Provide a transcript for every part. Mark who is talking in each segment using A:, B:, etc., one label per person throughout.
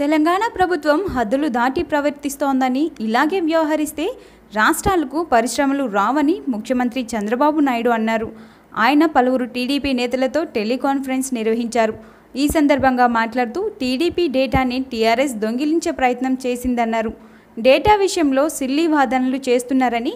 A: తెలంగాణ ప్రభుత్వం హద్దులు దాటి ప్రవర్తిస్తోందని ఇలాగే వ్యవహరిస్తే రాష్ట్రాలకు పరిశ్రమలు రావని ముఖ్యమంత్రి చంద్రబాబు నాయుడు అన్నారు. ఆయన పలువురు టీడీపీ నేతలతో టెలికాన్ఫరెన్స్ నిర్వహించారు. ఈ సందర్భంగా మాట్లాడుతూ టీడీపీ డేటాని టీఆర్ఎస్ దొంగిలించే ప్రయత్నం చేసిందన్నారు. డేటా విషయంలో సిల్లీ వాదనలు చేస్తున్నారని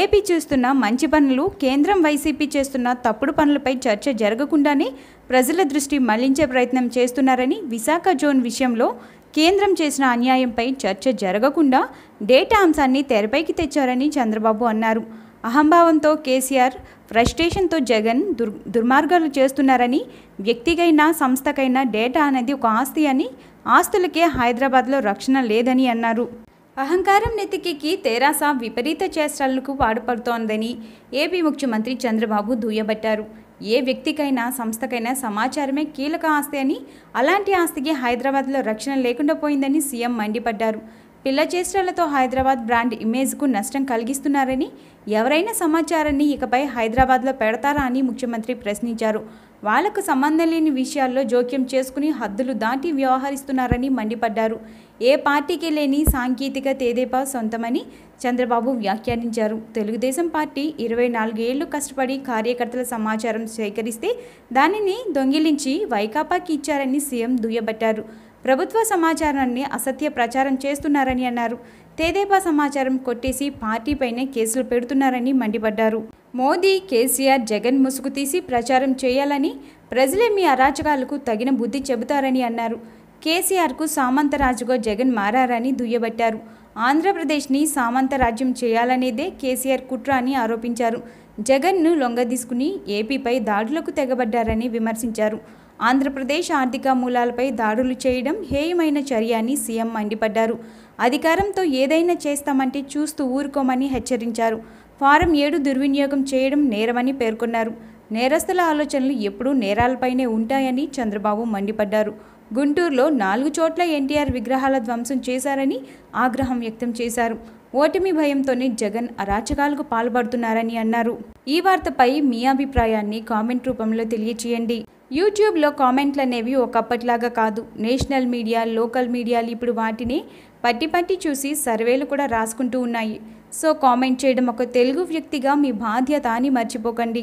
A: ఏపీ చేస్తున్న మంచి పనులు కేంద్రం వైసీపీ చేస్తున్న తప్పుడు పనులపై చర్చ జరగకుండానే ప్రజల దృష్టి మళ్ళించే ప్రయత్నం చేస్తున్నారని విశాఖ జోన్ విషయంలో కేంద్రం చేసిన అన్యాయంపై చర్చ జరగకుండా డేటా అంశాన్ని తెరపైకి తెచ్చారని చంద్రబాబు అన్నారు. అహంభావంతో కేసీఆర్ ఫ్రస్ట్రేషన్తో జగన్ దుర్ దుర్మార్గాలు చేస్తున్నారని వ్యక్తికైనా సంస్థకైనా డేటా అనేది ఒక ఆస్తి అని ఆస్తులకే హైదరాబాద్లో రక్షణ లేదని అన్నారు. అహంకారం నెత్తికెక్కి తెరాస విపరీత చేష్టలకు పాడుపడుతోందని ఏపీ ముఖ్యమంత్రి చంద్రబాబు దుయ్యబట్టారు. ఏ వ్యక్తికైనా సంస్థకైనా సమాచారమే కీలక ఆస్తి అని అలాంటి ఆస్తికి హైదరాబాద్లో రక్షణ లేకుండా పోయిందని సీఎం మండిపడ్డారు. పిల్ల చేష్టలతో హైదరాబాద్ బ్రాండ్ ఇమేజ్కు నష్టం కలిగిస్తున్నారని ఎవరైనా సమాచారాన్ని ఇకపై హైదరాబాద్లో పెడతారా అని ముఖ్యమంత్రి ప్రశ్నించారు. వాళ్ళకు సంబంధం లేని విషయాల్లో జోక్యం చేసుకుని హద్దులు దాటి వ్యవహరిస్తున్నారని మండిపడ్డారు. ఏ పార్టీకి లేని సాంకేతిక తేదేపా సొంతమని చంద్రబాబు వ్యాఖ్యానించారు. తెలుగుదేశం పార్టీ ఇరవై నాలుగేళ్ళు కష్టపడి కార్యకర్తల సమాచారం సేకరిస్తే దానిని దొంగిలించి వైకాపాకి ఇచ్చారని సీఎం దుయ్యబట్టారు. ప్రభుత్వ సమాచారాన్ని అసత్య ప్రచారం చేస్తున్నారని అన్నారు. తేదేపా సమాచారం కొట్టేసి పార్టీపైనే కేసులు పెడుతున్నారని మండిపడ్డారు. మోదీ కేసీఆర్ జగన్ ముసుగు తీసి ప్రచారం చేయాలని ప్రజలే మీ అరాచకాలకు తగిన బుద్ధి చెబుతారని అన్నారు. కేసీఆర్కు సామంతరాజుగా జగన్ మారారని దుయ్యబట్టారు. ఆంధ్రప్రదేశ్ని సామంత రాజ్యం చేయాలనేదే కేసీఆర్ కుట్ర అని ఆరోపించారు. జగన్ను లొంగదీసుకుని ఏపీపై దాడులకు తెగబడ్డారని విమర్శించారు. ఆంధ్రప్రదేశ్ ఆర్థిక మూలాలపై దాడులు చేయడం హేయమైన చర్య అని సీఎం మండిపడ్డారు. అధికారంతో ఏదైనా చేస్తామంటే చూస్తూ ఊరుకోమని హెచ్చరించారు. ఫారం ఏడు దుర్వినియోగం చేయడం నేరమని పేర్కొన్నారు. నేరస్తుల ఆలోచనలు ఎప్పుడూ నేరాలపైనే ఉంటాయని చంద్రబాబు మండిపడ్డారు. గుంటూరులో నాలుగు చోట్ల ఎన్టీఆర్ విగ్రహాల ధ్వంసం చేశారని ఆగ్రహం వ్యక్తం చేశారు. ఓటమి భయంతోనే జగన్ అరాచకాలకు పాల్పడుతున్నారని అన్నారు. ఈ వార్తపై మీ అభిప్రాయాన్ని కామెంట్ రూపంలో తెలియచేయండి. యూట్యూబ్లో కామెంట్లు అనేవి ఒకప్పటిలాగా కాదు. నేషనల్ మీడియా లోకల్ మీడియాలు ఇప్పుడు వాటిని పట్టి పట్టి చూసి సర్వేలు కూడా రాసుకుంటూ ఉన్నాయి. సో కామెంట్ చేయడం ఒక తెలుగు వ్యక్తిగా మీ బాధ్యత అని మర్చిపోకండి.